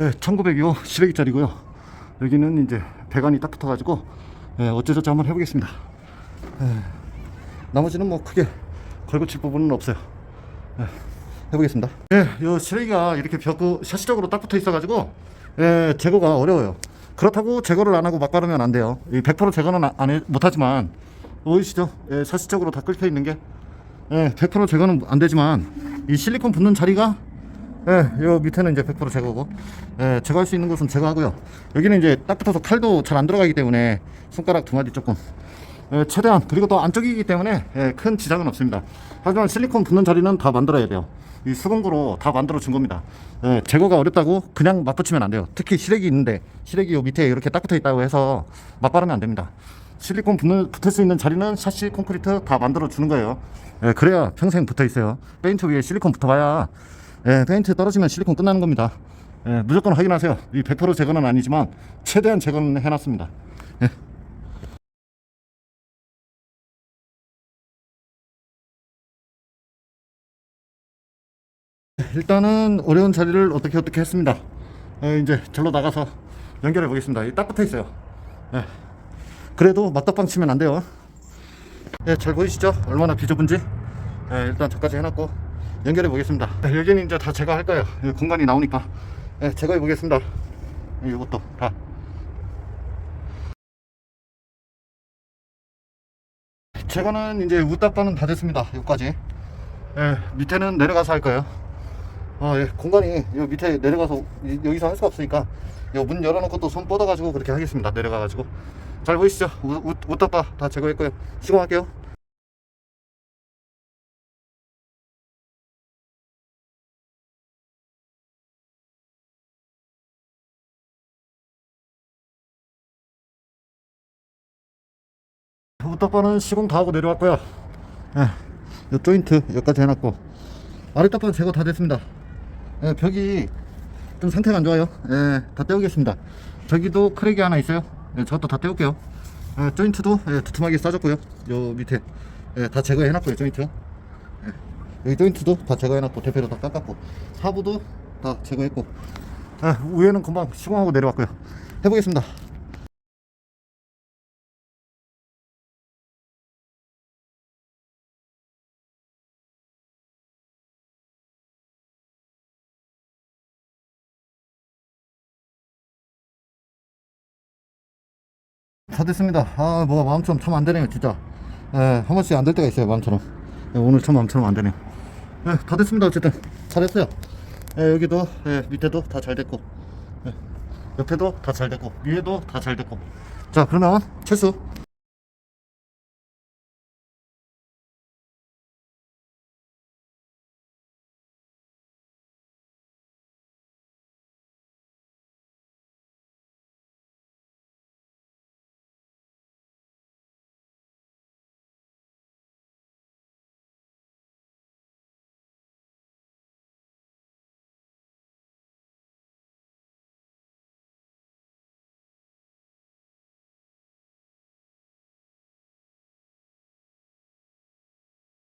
네, 1902호 시래기짜리고요. 여기는 이제 배관이 딱 붙어가지고 예, 어쩌저쩌 한번 해보겠습니다. 예, 나머지는 뭐 크게 걸고칠 부분은 없어요. 예, 해보겠습니다. 예, 요 시래기가 이렇게 벽 샤시적으로 딱 붙어 있어가지고 예, 제거가 어려워요. 그렇다고 제거를 안 하고 막 바르면 안 돼요. 이100% 제거는 안, 안 해- 못하지만 보이시죠? 예, 샤시적으로 다 끓여 있는 게 예, 100% 제거는 안 되지만 이 실리콘 붙는 자리가 예, 요 밑에는 이제 100% 제거고 예, 제거할 수 있는 곳은 제거하고요. 여기는 이제 딱 붙어서 칼도 잘 안 들어가기 때문에 손가락 두 마디 조금 예, 최대한 그리고 또 안쪽이기 때문에 예, 큰 지장은 없습니다. 하지만 실리콘 붙는 자리는 다 만들어야 돼요. 이 수공구로 다 만들어 준 겁니다. 예, 제거가 어렵다고 그냥 막 붙이면 안 돼요. 특히 시래기 있는데 시래기 요 밑에 이렇게 딱 붙어 있다고 해서 막 바르면 안 됩니다. 실리콘 붙는, 붙을 수 있는 자리는 샤시 콘크리트 다 만들어 주는 거예요. 예, 그래야 평생 붙어 있어요. 페인트 위에 실리콘 붙어봐야 예, 페인트 떨어지면 실리콘 끝나는 겁니다. 예, 무조건 확인하세요. 이 100% 제거는 아니지만 최대한 제거는 해놨습니다. 예. 일단은 어려운 자리를 어떻게 어떻게 했습니다. 예, 이제 절로 나가서 연결해 보겠습니다. 이딱 붙어 있어요. 예. 그래도 맞닥방 치면 안 돼요. 예, 잘 보이시죠? 얼마나 비좁은지. 예, 일단 저까지 해놨고 연결해 보겠습니다. 예, 여기는 이제 다 제거할 거예요. 예, 공간이 나오니까 예, 제거해 보겠습니다. 예, 이것도 다. 제거는 이제 우딱방은 다 됐습니다. 여기까지. 예, 밑에는 내려가서 할 거예요. 아, 예, 공간이 여 밑에 내려가서 이- 여기서 할 수가 없으니까 요문 열어놓고 또 손 뻗어가지고 그렇게 하겠습니다. 내려가가지고 잘 보이시죠? 우, 우, 우딱바 다 제거했고요. 시공할게요. 우딱바는 시공 다 하고 내려왔고요. 예, 요 조인트 여기까지 해놨고 아랫딱바는 제거 다 됐습니다. 예, 벽이 좀 상태가 안 좋아요. 예, 다 떼우겠습니다. 저기도 크랙이 하나 있어요. 예, 저것도 다 떼울게요. 예, 조인트도 예, 두툼하게 싸줬고요. 요 밑에 예, 다 제거해놨고요. 조인트. 예, 여기 조인트도 다 제거해놨고 대패로 다 깎았고 하부도 다 제거했고 예, 위에는 금방 시공하고 내려왔고요. 해보겠습니다. 다 됐습니다. 아, 뭐가 마음처럼 참 안 되네요, 진짜. 예, 한 번씩 안 될 때가 있어요, 마음처럼. 예, 오늘 참 마음처럼 안 되네요. 예, 다 됐습니다, 어쨌든. 잘했어요. 예, 여기도, 예, 밑에도 다 잘 됐고, 예, 옆에도 다 잘 됐고, 위에도 다 잘 됐고. 자, 그러면 철수.